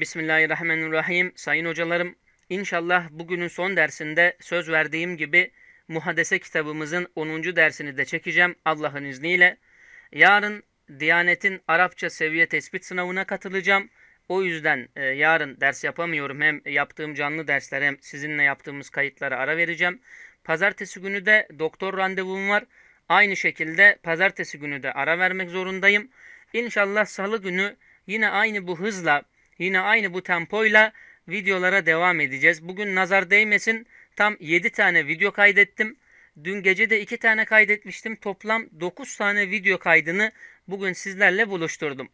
Bismillahirrahmanirrahim. Sayın hocalarım, inşallah bugünün son dersinde söz verdiğim gibi Muhadese kitabımızın 10. dersini de çekeceğim Allah'ın izniyle. Yarın Diyanet'in Arapça seviye tespit sınavına katılacağım. O yüzden e, yarın ders yapamıyorum. Hem yaptığım canlı dersler hem sizinle yaptığımız kayıtlara ara vereceğim. Pazartesi günü de doktor randevum var. Aynı şekilde pazartesi günü de ara vermek zorundayım. İnşallah salı günü yine aynı bu hızla, yine aynı bu tempoyla videolara devam edeceğiz. Bugün nazar değmesin tam 7 tane video kaydettim. Dün gece de 2 tane kaydetmiştim. Toplam 9 tane video kaydını bugün sizlerle buluşturdum.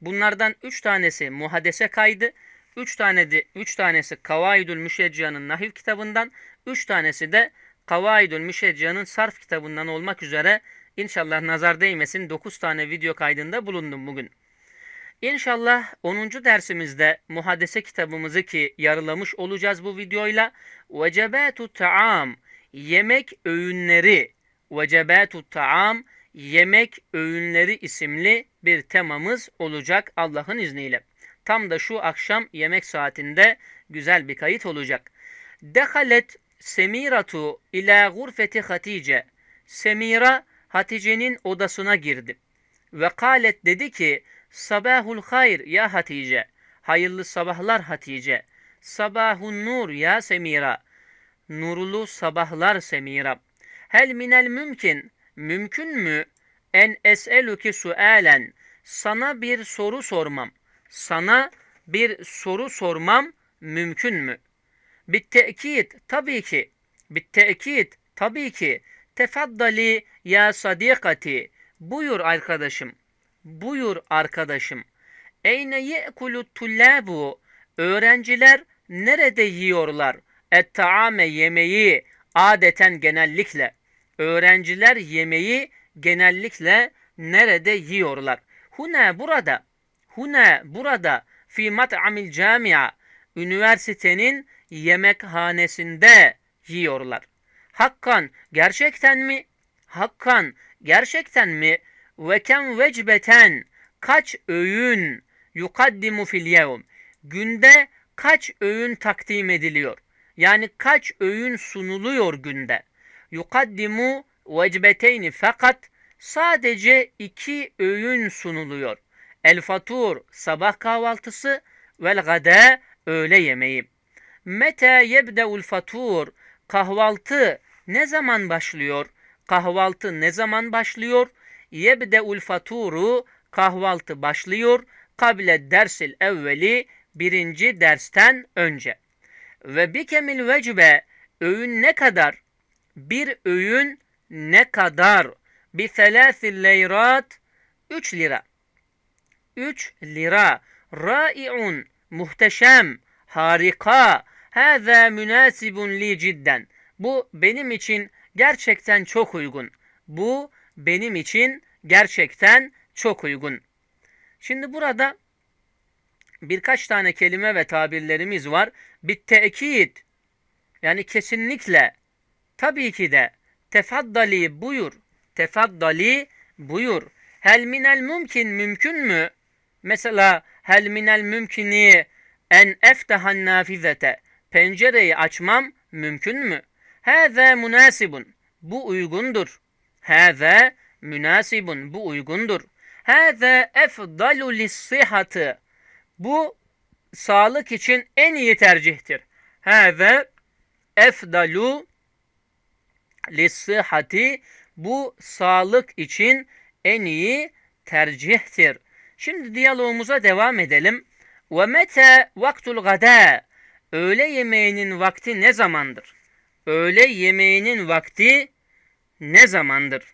Bunlardan 3 tanesi muhadese kaydı. 3 tane de 3 tanesi Kavaidül Müşecca'nın Nahiv kitabından, 3 tanesi de Kavaidül Müşecca'nın Sarf kitabından olmak üzere inşallah nazar değmesin 9 tane video kaydında bulundum bugün. İnşallah 10. dersimizde muhadese kitabımızı ki yarılamış olacağız bu videoyla. Vecebatu ta'am yemek öğünleri Vecebatu ta'am yemek öğünleri isimli bir temamız olacak Allah'ın izniyle. Tam da şu akşam yemek saatinde güzel bir kayıt olacak. Dehalet Semiratu ila gurfeti Hatice. Semira Hatice'nin odasına girdi. Ve kalet dedi ki Sabahul hayr ya Hatice. Hayırlı sabahlar Hatice. Sabahun nur ya Semira. Nurlu sabahlar Semira. Hel minel mümkün. Mümkün mü? En es'eluki sualen. Sana bir soru sormam. Sana bir soru sormam mümkün mü? Bittekid tabii ki. Bittekid tabii ki. Tefaddali ya sadikati. Buyur arkadaşım. Buyur arkadaşım. Eyne ye'kulu tullabu. Öğrenciler nerede yiyorlar? Et-taame yemeği adeten genellikle. Öğrenciler yemeği genellikle nerede yiyorlar? Hune burada. Hune burada. Fi mat'amil camia. Üniversitenin yemekhanesinde yiyorlar. Hakkan gerçekten mi? Hakkan gerçekten mi? Ve kem vecbeten kaç öğün yukaddimu fil yevm. Günde kaç öğün takdim ediliyor? Yani kaç öğün sunuluyor günde? Yukaddimu vecbeteyni fakat sadece iki öğün sunuluyor. El fatur sabah kahvaltısı vel gada öğle yemeği. Mete yebdeul fatur kahvaltı ne zaman başlıyor? Kahvaltı ne zaman başlıyor? Yebdeul faturu kahvaltı başlıyor. Kable dersil evveli birinci dersten önce. Ve bikemil vecbe öğün ne kadar? Bir öğün ne kadar? Bi selâsil leyrat 3 lira. 3 lira. Rai'un muhteşem, harika. Hâzâ münasibun li cidden. Bu benim için gerçekten çok uygun. Bu benim için gerçekten çok uygun. Şimdi burada birkaç tane kelime ve tabirlerimiz var. Bittekid yani kesinlikle tabii ki de tefaddali buyur. Tefaddali buyur. Hel minel mümkün mümkün mü? Mesela hel minel mümkini en eftehan nafizete pencereyi açmam mümkün mü? Hâzâ münasibun. Bu uygundur. Hâzâ münasibun. Bu uygundur. Hâzâ efdalu lissihatı. Bu sağlık için en iyi tercihtir. Hâzâ efdalu lissihati. Bu sağlık için en iyi tercihtir. Şimdi diyalogumuza devam edelim. Ve mete vaktul gada. Öğle yemeğinin vakti ne zamandır? Öğle yemeğinin vakti ne zamandır?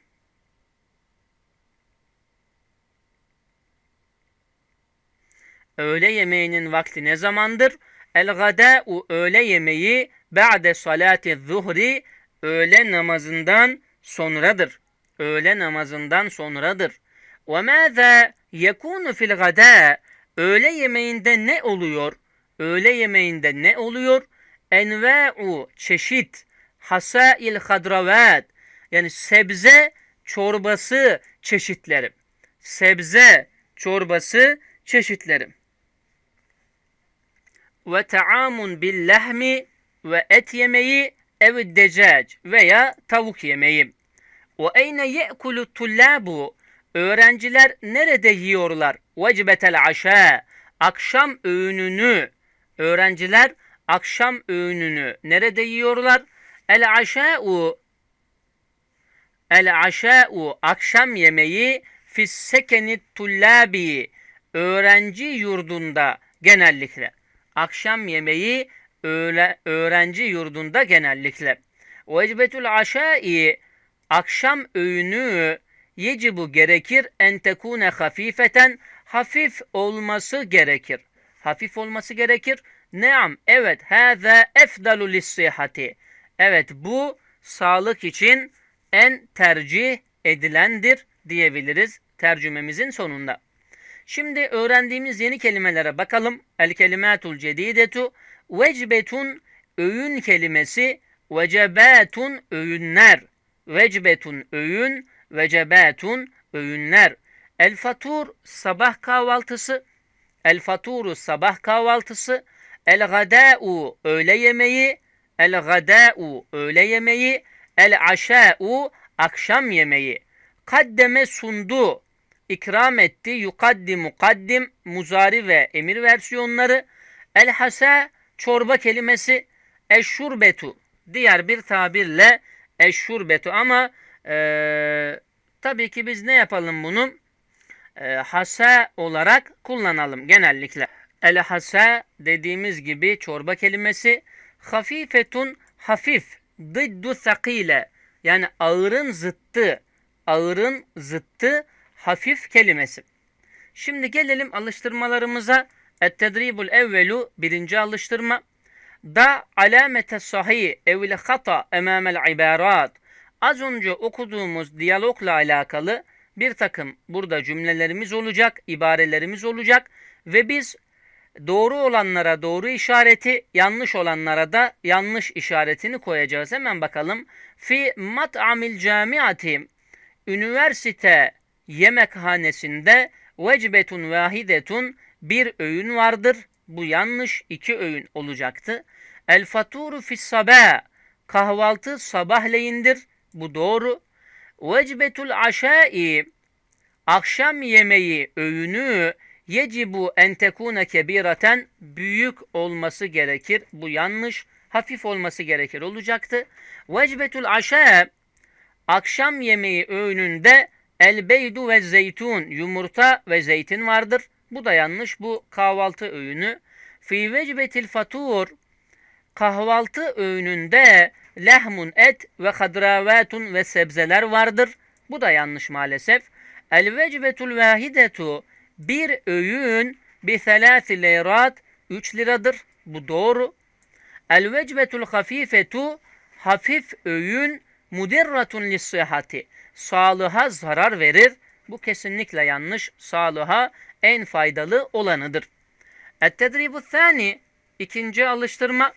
Öğle yemeğinin vakti ne zamandır? El gada'u öğle yemeği ba'de salati zuhri öğle namazından sonradır. Öğle namazından sonradır. Ve mâzâ yekûnu fil gadâ öğle yemeğinde ne oluyor? Öğle yemeğinde ne oluyor? Enva'u çeşit hasail hadravat yani sebze çorbası çeşitleri. Sebze çorbası çeşitleri. ve taamun bil lehmi ve et yemeği ev decac veya tavuk yemeği. Ve eyne ye'kulu tullabu öğrenciler nerede yiyorlar? Vecibetel aşa akşam öğününü öğrenciler akşam öğününü nerede yiyorlar? El aşa'u El aşa'u akşam yemeği fis sekeni tullabi öğrenci yurdunda genellikle. Akşam yemeği öğle, öğrenci yurdunda genellikle. Vecbetül aşai akşam öğünü yecibu gerekir en tekune hafifeten hafif olması gerekir. Hafif olması gerekir. Neam evet hâzâ efdalu lissihati. Evet bu sağlık için en tercih edilendir diyebiliriz tercümemizin sonunda. Şimdi öğrendiğimiz yeni kelimelere bakalım. El kelimatul cedidetu vecbetun öğün kelimesi vecebatun öğünler. Vecbetun öğün, vecebatun öğünler. El fatur sabah kahvaltısı. El faturu sabah kahvaltısı. El gada'u öğle yemeği. El gada'u öğle yemeği. El aşa'u akşam yemeği. Kaddeme sundu. ikram etti. Yukaddimu kaddim muzari ve emir versiyonları. El hasa çorba kelimesi. Eşşurbetu diğer bir tabirle eşşurbetu ama e, tabii ki biz ne yapalım bunu? E, hasa olarak kullanalım genellikle. El hasa dediğimiz gibi çorba kelimesi hafifetun hafif dıddu sakile yani ağırın zıttı ağırın zıttı hafif kelimesi. Şimdi gelelim alıştırmalarımıza. Et-tedribul evvelu birinci alıştırma. Da alamete sahih evil hata emamel ibarat. Az önce okuduğumuz diyalogla alakalı bir takım burada cümlelerimiz olacak, ibarelerimiz olacak ve biz doğru olanlara doğru işareti, yanlış olanlara da yanlış işaretini koyacağız. Hemen bakalım. Fi mat'amil camiati üniversite yemekhanesinde vecbetun vahidetun bir öğün vardır. Bu yanlış iki öğün olacaktı. El faturu fis sabah kahvaltı sabahleyindir. Bu doğru. Vecbetul aşai akşam yemeği öğünü yecibu en tekune kebiraten büyük olması gerekir. Bu yanlış. Hafif olması gerekir olacaktı. Vecbetul aşa akşam yemeği öğününde el beydu ve zeytun yumurta ve zeytin vardır. Bu da yanlış. Bu kahvaltı öğünü. Fi vecbetil fatur kahvaltı öğününde lehmun et ve hadravatun ve sebzeler vardır. Bu da yanlış maalesef. El vecbetul vahidetu bir öğün bi selâsi leyrat 3 liradır. Bu doğru. El vecbetul hafifetu hafif öğün mudirratun lissihati sağlığa zarar verir. Bu kesinlikle yanlış. Sağlığa en faydalı olanıdır. Et-tedribu thani ikinci alıştırma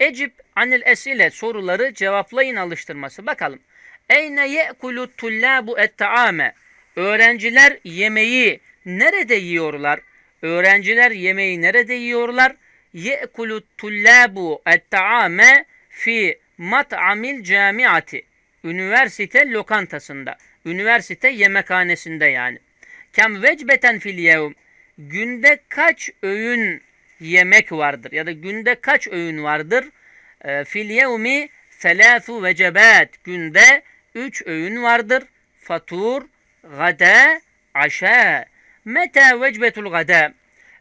Ecib anil esile soruları cevaplayın alıştırması. Bakalım. Eyne ye'kulu tullabu et-taame Öğrenciler yemeği nerede yiyorlar? Öğrenciler yemeği nerede yiyorlar? Ye'kulu tullabu et-taame fi mat'amil camiati. Üniversite lokantasında. Üniversite yemekhanesinde yani. Kem vecbeten fil yevm. Günde kaç öğün yemek vardır? Ya da günde kaç öğün vardır? E, fil yevmi selâfu vecebat. Günde üç öğün vardır. Fatur, gada, aşa. Meta vecbetul gada.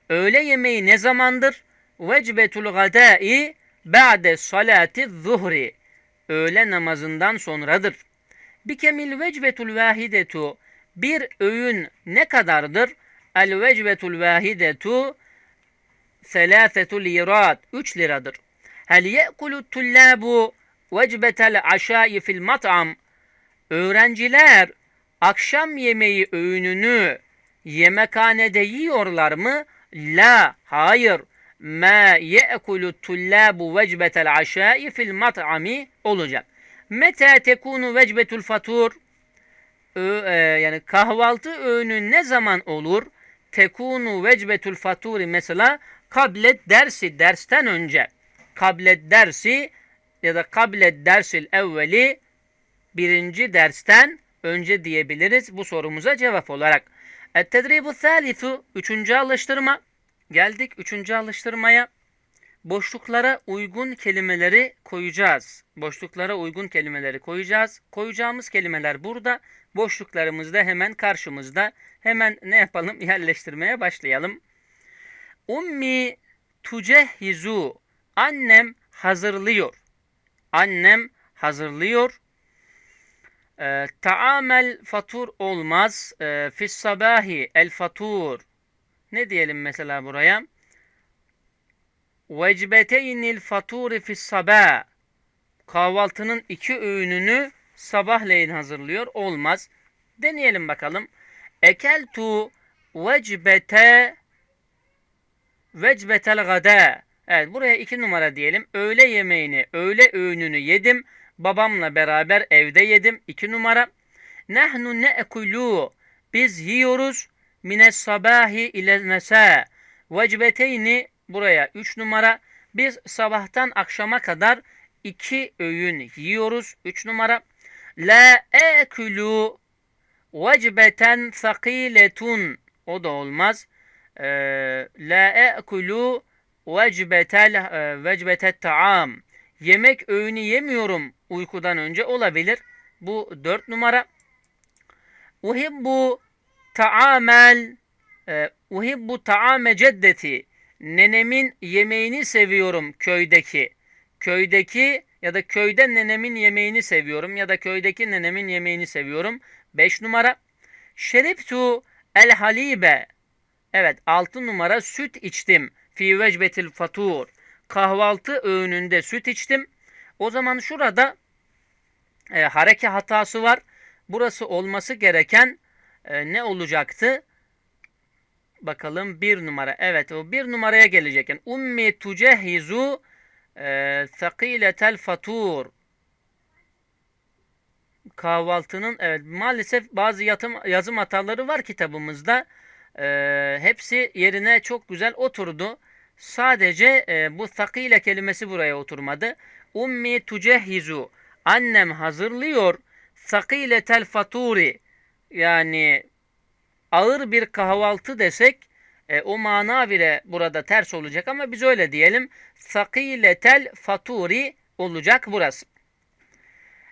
Öğle yemeği ne zamandır? Vecbetul gadai ba'de salati zuhri. Öğle namazından sonradır. Bikemil vecbetul vahidetu. Bir öğün ne kadardır? El vecbetul vahidetu selâfetu lirat. Üç liradır. Hel ye'kulu tullabu vecbetel aşâi fil mat'am. Öğrenciler akşam yemeği öğününü yemekhanede yiyorlar mı? La, hayır. Ma ye'kulu tullabu vecbetel aşâi fil mat'ami olacak. Meta tekunu vecbetul fatur? Ö, e, yani kahvaltı öğünü ne zaman olur? Tekunu vecbetul faturi mesela kablet dersi dersten önce kablet dersi ya da kablet dersil evveli birinci dersten önce diyebiliriz bu sorumuza cevap olarak. Et-tedribu thalithu üçüncü alıştırma. Geldik üçüncü alıştırmaya. Boşluklara uygun kelimeleri koyacağız. Boşluklara uygun kelimeleri koyacağız. Koyacağımız kelimeler burada. Boşluklarımız da hemen karşımızda. Hemen ne yapalım? Yerleştirmeye başlayalım. Ummi tucehizu. Annem hazırlıyor. Annem hazırlıyor. E, taamel fatur olmaz. E, fis sabahi el fatur. Ne diyelim mesela buraya? Vecbeteynil faturi fis sabah. Kahvaltının iki öğününü sabahleyin hazırlıyor. Olmaz. Deneyelim bakalım. Ekeltu vecbete vecbetel gada. Evet buraya iki numara diyelim. Öğle yemeğini, öğle öğününü yedim. Babamla beraber evde yedim. İki numara. Nahnu ne'kulu. Biz yiyoruz. Mines sabahi ile mesa. Vecbeteyni buraya üç numara. Biz sabahtan akşama kadar iki öğün yiyoruz. Üç numara. La ekulu vecbeten sakiletun. O da olmaz. Ee, la ekulu vecbetel e, vecbetet taam. Yemek öğünü yemiyorum uykudan önce olabilir. Bu dört numara. Uhibbu taamel e, uhibbu taame ceddeti. Nenemin yemeğini seviyorum köydeki. Köydeki ya da köyde nenemin yemeğini seviyorum ya da köydeki nenemin yemeğini seviyorum. Beş numara. Şeriptu el halibe. Evet altı numara süt içtim. Fi vecbetil fatur. Kahvaltı öğününde süt içtim. O zaman şurada e, hareke hatası var. Burası olması gereken e, ne olacaktı? Bakalım bir numara. Evet o bir numaraya gelecek. Yani ummi tucehizu e, thakiletel fatur. Kahvaltının evet maalesef bazı yatım, yazım hataları var kitabımızda. E, hepsi yerine çok güzel oturdu. Sadece e, bu thakile kelimesi buraya oturmadı. Ummi tucehizu. Annem hazırlıyor. Sakiletel faturi. Yani ağır bir kahvaltı desek e, o mana bile burada ters olacak ama biz öyle diyelim. Sakiletel faturi olacak burası.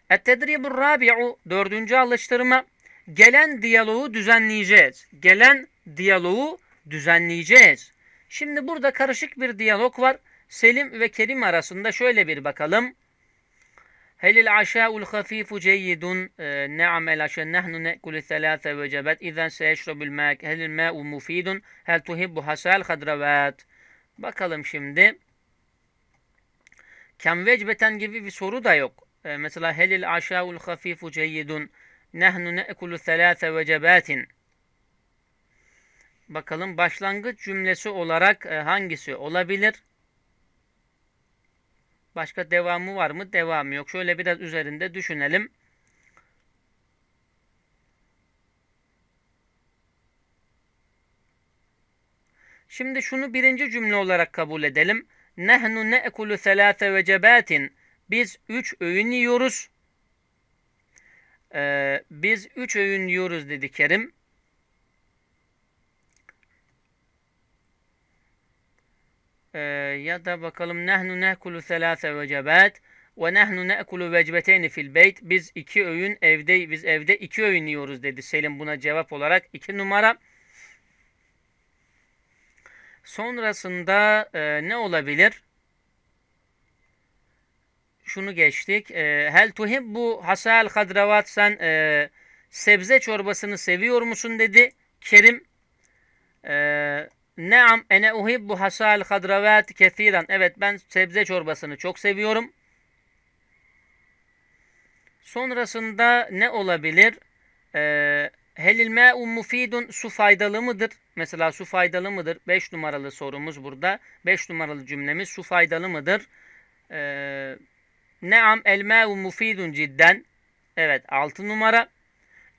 Et-tedribur rabi'u dördüncü alıştırma. Gelen diyaloğu düzenleyeceğiz. Gelen diyaloğu düzenleyeceğiz. Şimdi burada karışık bir diyalog var. Selim ve Kerim arasında şöyle bir bakalım. Helil aşâ'ul hafîfu ceyyidun. Ne'am el aşâ nehnu ne'kulü thelâthe vecebet. İzen seyeşrabul mâ. Helil mâ'u mufidun. Hel tuhibbu hasâl hadravat. Bakalım şimdi. Kem vecbeten gibi bir soru da yok. Ee, mesela helil aşâ'ul hafîfu ceyyidun. Nehnu ne'kulü thelâthe vecebatin. Bakalım başlangıç cümlesi olarak e, hangisi olabilir? Başka devamı var mı? Devamı yok. Şöyle biraz üzerinde düşünelim. Şimdi şunu birinci cümle olarak kabul edelim. Nehnu ne'kulu selâse vecebatin. Biz üç öğün yiyoruz. Ee, biz üç öğün yiyoruz dedi Kerim. Ee, ya da bakalım nehnu ne'kulu selâse vecebat ve nehnu ne'kulu vecbeteyni fil beyt. Biz iki öğün evde biz evde iki öğün yiyoruz dedi Selim buna cevap olarak. iki numara. Sonrasında e, ne olabilir? Şunu geçtik. E, hel tuhibbu hasal hadravat sen e, sebze çorbasını seviyor musun dedi Kerim. Eee Neam ene uhibbu hasal hadravat kesiran. Evet ben sebze çorbasını çok seviyorum. Sonrasında ne olabilir? Ee, helil me'u mufidun su faydalı mıdır? Mesela su faydalı mıdır? 5 numaralı sorumuz burada. 5 numaralı cümlemiz su faydalı mıdır? Ee, Neam el me'u mufidun cidden. Evet 6 numara.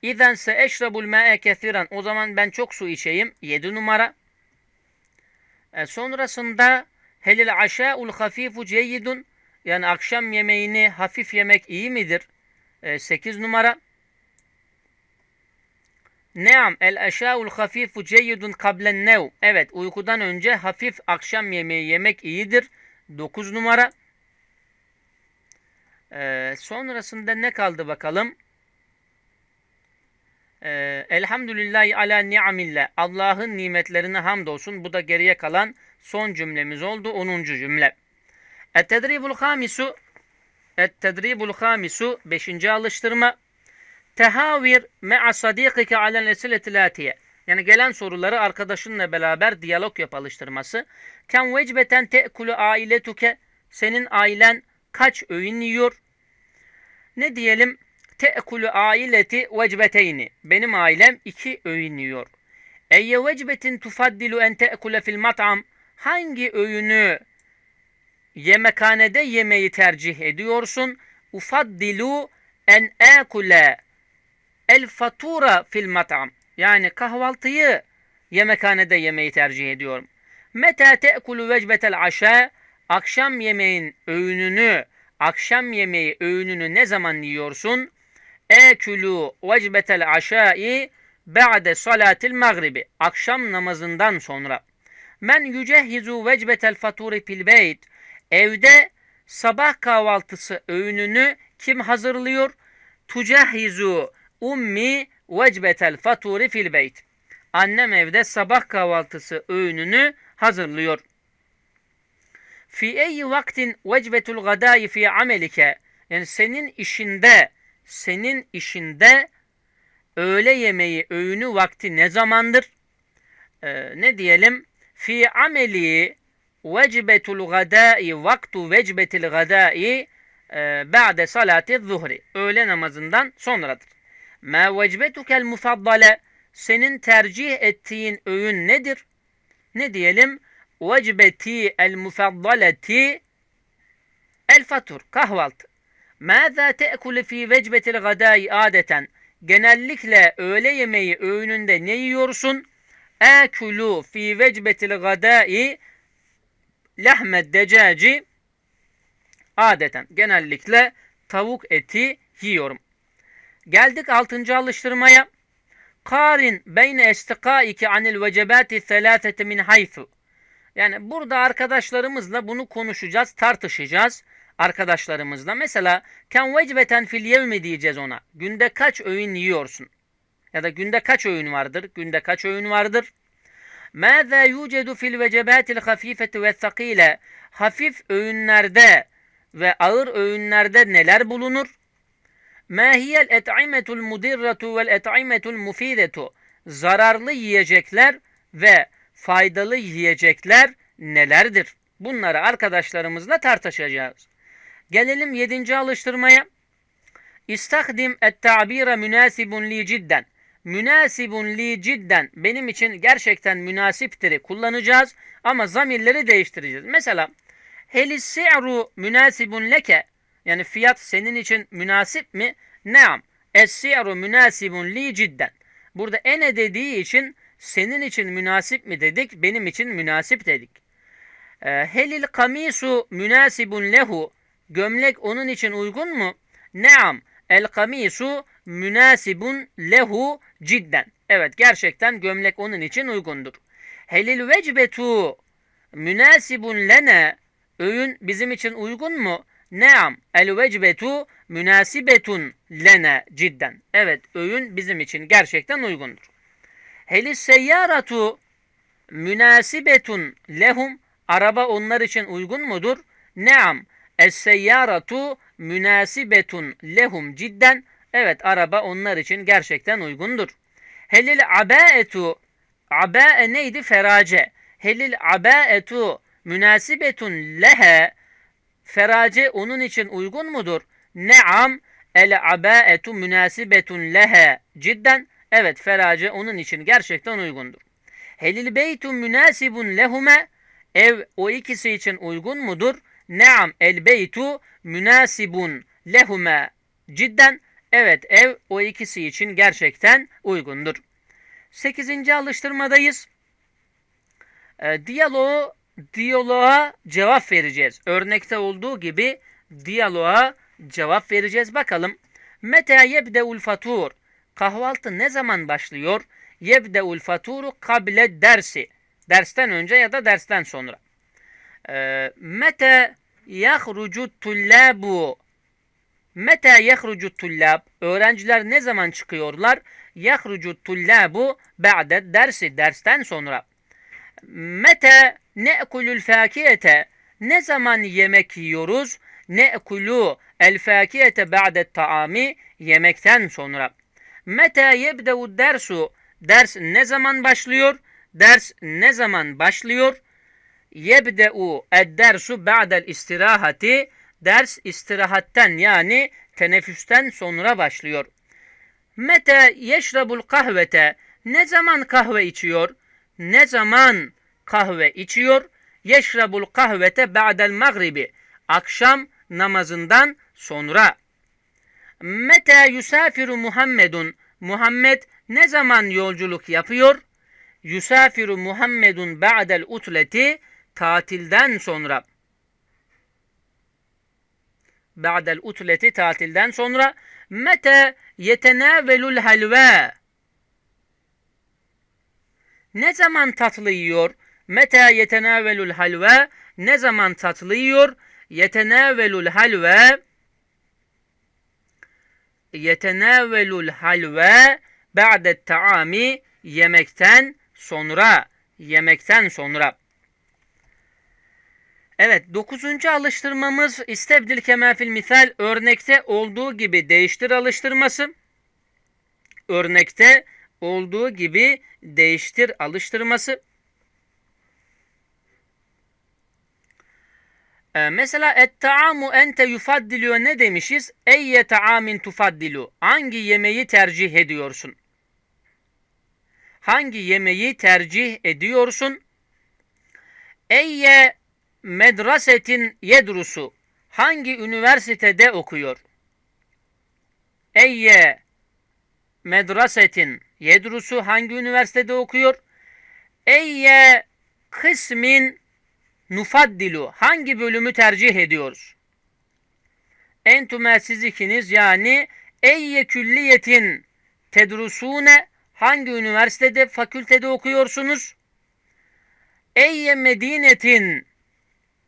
İzen se eşrabul me'e kesiran. O zaman ben çok su içeyim. 7 numara. E, sonrasında helil aşâ'ul hafifu ceyyidun yani akşam yemeğini hafif yemek iyi midir? E, 8 numara. Neam el aşâ'ul hafifu ceyyidun kablen nev. Evet uykudan önce hafif akşam yemeği yemek iyidir. 9 numara. E, sonrasında ne kaldı bakalım? Ee, Elhamdülillahi ala ni'amillah. Allah'ın nimetlerine hamdolsun. Bu da geriye kalan son cümlemiz oldu. 10. cümle. Et-tedribul hamisu Et-tedribul hamisu 5. alıştırma. Tehavir me'a sadikike alel esileti latiye. Yani gelen soruları arkadaşınla beraber diyalog yap alıştırması. Ken vecbeten te'kulu ailetuke. Senin ailen kaç öğün yiyor? Ne diyelim? Te'kulu aileti vecbeteyni. Benim ailem iki öğün yiyor. Eyye vecbetin tufaddilu en te'kule fil mat'am. Hangi öğünü yemekhanede yemeği tercih ediyorsun? Ufaddilu en ekule el fatura fil mat'am. Yani kahvaltıyı yemekhanede yemeği tercih ediyorum. Meta te'kulu vecbetel aşa. Akşam yemeğin öğününü, akşam yemeği öğününü ne zaman yiyorsun? Ekülü vecbetel aşai ba'de salatil magribi. Akşam namazından sonra. Men yücehhizu vecbetel faturi fil beyt. Evde sabah kahvaltısı öğününü kim hazırlıyor? Tucehhizu ummi vecbetel faturi fil beyt. Annem evde sabah kahvaltısı öğününü hazırlıyor. Fi eyyi vaktin vecbetul gadai fi amelike. Yani senin işinde senin işinde öğle yemeği öğünü vakti ne zamandır? Ee, ne diyelim? Fi ameli vecbetul gadai vaktu vecbetil gadai e, ba'de salati zuhri. Öğle namazından sonradır. Ma vecbetukel mufaddale senin tercih ettiğin öğün nedir? Ne diyelim? Vecbeti el mufaddaleti el fatur kahvaltı. Mâzâ te'kule fî vecbetil gadâi adeten. Genellikle öğle yemeği öğününde ne yiyorsun? Ekulu fî vecbetil gadâi lahmed decaci adeten. Genellikle tavuk eti yiyorum. Geldik altıncı alıştırmaya. Karin beyne estikaiki anil vecebati selâsete min haythu. Yani burada arkadaşlarımızla bunu konuşacağız, tartışacağız arkadaşlarımızla. Mesela ken vecbeten fil yevmi diyeceğiz ona. Günde kaç öğün yiyorsun? Ya da günde kaç öğün vardır? Günde kaç öğün vardır? Mâzâ yucedu fil vecebâtil hafifeti ve sakîle. Hafif öğünlerde ve ağır öğünlerde neler bulunur? Mâ hiyel et'imetul mudirratu vel et'imetul mufidetu. Zararlı yiyecekler ve faydalı yiyecekler nelerdir? Bunları arkadaşlarımızla tartışacağız. Gelelim yedinci alıştırmaya. İstahdim et tabire münasibun li cidden. Münasibun li cidden benim için gerçekten münasiptir kullanacağız ama zamirleri değiştireceğiz. Mesela helis si'ru münasibun leke yani fiyat senin için münasip mi? Naam. Es-si'ru münasibun li cidden. Burada ene dediği için senin için münasip mi dedik, benim için münasip dedik. Ee, helil kamisu münasibun lehu Gömlek onun için uygun mu? Neam. El kamisu münasibun lehu cidden. Evet gerçekten gömlek onun için uygundur. Helil vecbetu münasibun lene. Öğün bizim için uygun mu? Neam. El vecbetu münasibetun lene cidden. Evet öğün bizim için gerçekten uygundur. Helis seyyaratu münasibetun lehum. Araba onlar için uygun mudur? Neam. Es-seyyaratu münasibetun lehum cidden. Evet araba onlar için gerçekten uygundur. Helil abaetu abae neydi? Ferace. Helil abaetu münasibetun lehe ferace onun için uygun mudur? Neam el abaetu münasibetun lehe cidden. Evet ferace onun için gerçekten uygundur. Helil beytu münasibun lehume ev o ikisi için uygun mudur? Naam el beytu münasibun lehume cidden. Evet ev o ikisi için gerçekten uygundur. Sekizinci alıştırmadayız. E, diyaloğu, diyaloğa cevap vereceğiz. Örnekte olduğu gibi diyaloğa cevap vereceğiz. Bakalım. Meta yebdeul fatur. Kahvaltı ne zaman başlıyor? Yebdeul faturu kable dersi. Dersten önce ya da dersten sonra. E, Mete yahrucu tullabu. Meta yahrucu tullab. Öğrenciler ne zaman çıkıyorlar? Yahrucu tullabu ba'de dersi. Dersten sonra. Mete ne'kulul fakiyete. Ne zaman yemek yiyoruz? Ne'kulu el fakiyete ba'de taami. Yemekten sonra. Mete yebdevu dersu. Ders ne zaman başlıyor? Ders ne zaman başlıyor? Yebde'u ed-dersu ba'del istirahati. Ders istirahatten yani teneffüsten sonra başlıyor. Mete yeşrabul kahvete. Ne zaman kahve içiyor? Ne zaman kahve içiyor? Yeşrabul kahvete ba'del magribi. Akşam namazından sonra. Mete yusafiru Muhammedun. Muhammed ne zaman yolculuk yapıyor? Yusafiru Muhammedun ba'del utleti tatilden sonra. Ba'del utleti tatilden sonra. Mete yetenavelul helva. Ne zaman tatlı yiyor? Meta yetenavelul helva. Ne zaman tatlı yiyor? Yetenavelul helva. Yetenavelul helva ba'de taami yemekten sonra. Yemekten sonra. Evet, dokuzuncu alıştırmamız istebdil kemafil misal örnekte olduğu gibi değiştir alıştırması. Örnekte olduğu gibi değiştir alıştırması. Ee, mesela et taamu ente yufaddilüyor ne demişiz? Eyye taamin tufaddilu. Hangi yemeği tercih ediyorsun? Hangi yemeği tercih ediyorsun? Eyye medresetin yedrusu. Hangi üniversitede okuyor? Eyye medresetin yedrusu hangi üniversitede okuyor? Eyye kısmin nufaddilu hangi bölümü tercih ediyoruz? Entüme siz ikiniz yani eyye külliyetin tedrusune hangi üniversitede fakültede okuyorsunuz? Eyye medinetin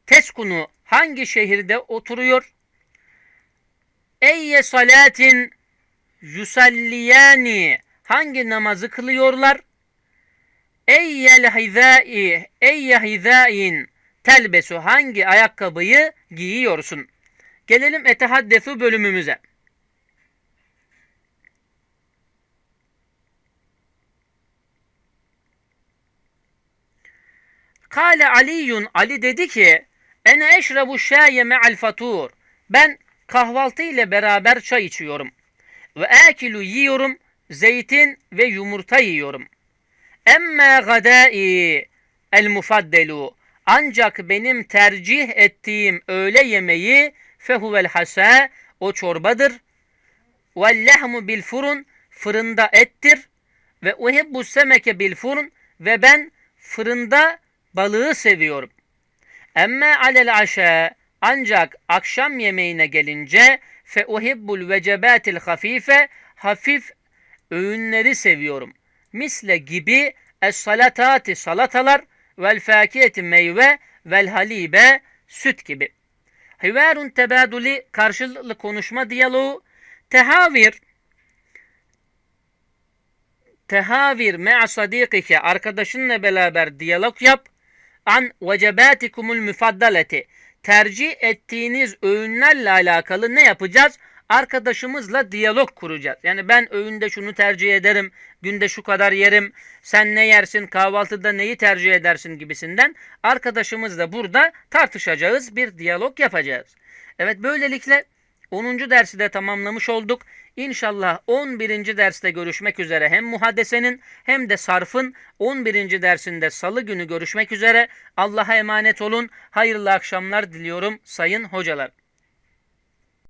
teskunu hangi şehirde oturuyor? Eyye salatin yusalliyani hangi namazı kılıyorlar? Eyyel hizai eyye hizain telbesu hangi ayakkabıyı giyiyorsun? Gelelim etehaddesu bölümümüze. Kale Aliyun Ali dedi ki Ene eşrebu şaye me'al fatur. Ben kahvaltı ile beraber çay içiyorum. Ve akilu yiyorum. Zeytin ve yumurta yiyorum. Emme gadai el mufaddelu. Ancak benim tercih ettiğim öğle yemeği fehuvel hasa o çorbadır. Vel lehmu bil furun fırında ettir. Ve uhibbu semeke bil furun ve ben fırında balığı seviyorum. Emme alel aşa ancak akşam yemeğine gelince fe uhibbul vecebatil hafife hafif öğünleri seviyorum. Misle gibi es salatati salatalar vel fakiyeti meyve vel halibe süt gibi. Hivarun tebaduli karşılıklı konuşma diyaloğu tehavir tehavir me'a sadikike arkadaşınla beraber diyalog yap an vecebatikumul müfaddaleti tercih ettiğiniz öğünlerle alakalı ne yapacağız? Arkadaşımızla diyalog kuracağız. Yani ben öğünde şunu tercih ederim, günde şu kadar yerim, sen ne yersin, kahvaltıda neyi tercih edersin gibisinden arkadaşımızla burada tartışacağız, bir diyalog yapacağız. Evet böylelikle 10. dersi de tamamlamış olduk. İnşallah 11. derste görüşmek üzere hem muhaddesenin hem de sarfın 11. dersinde salı günü görüşmek üzere. Allah'a emanet olun. Hayırlı akşamlar diliyorum sayın hocalar.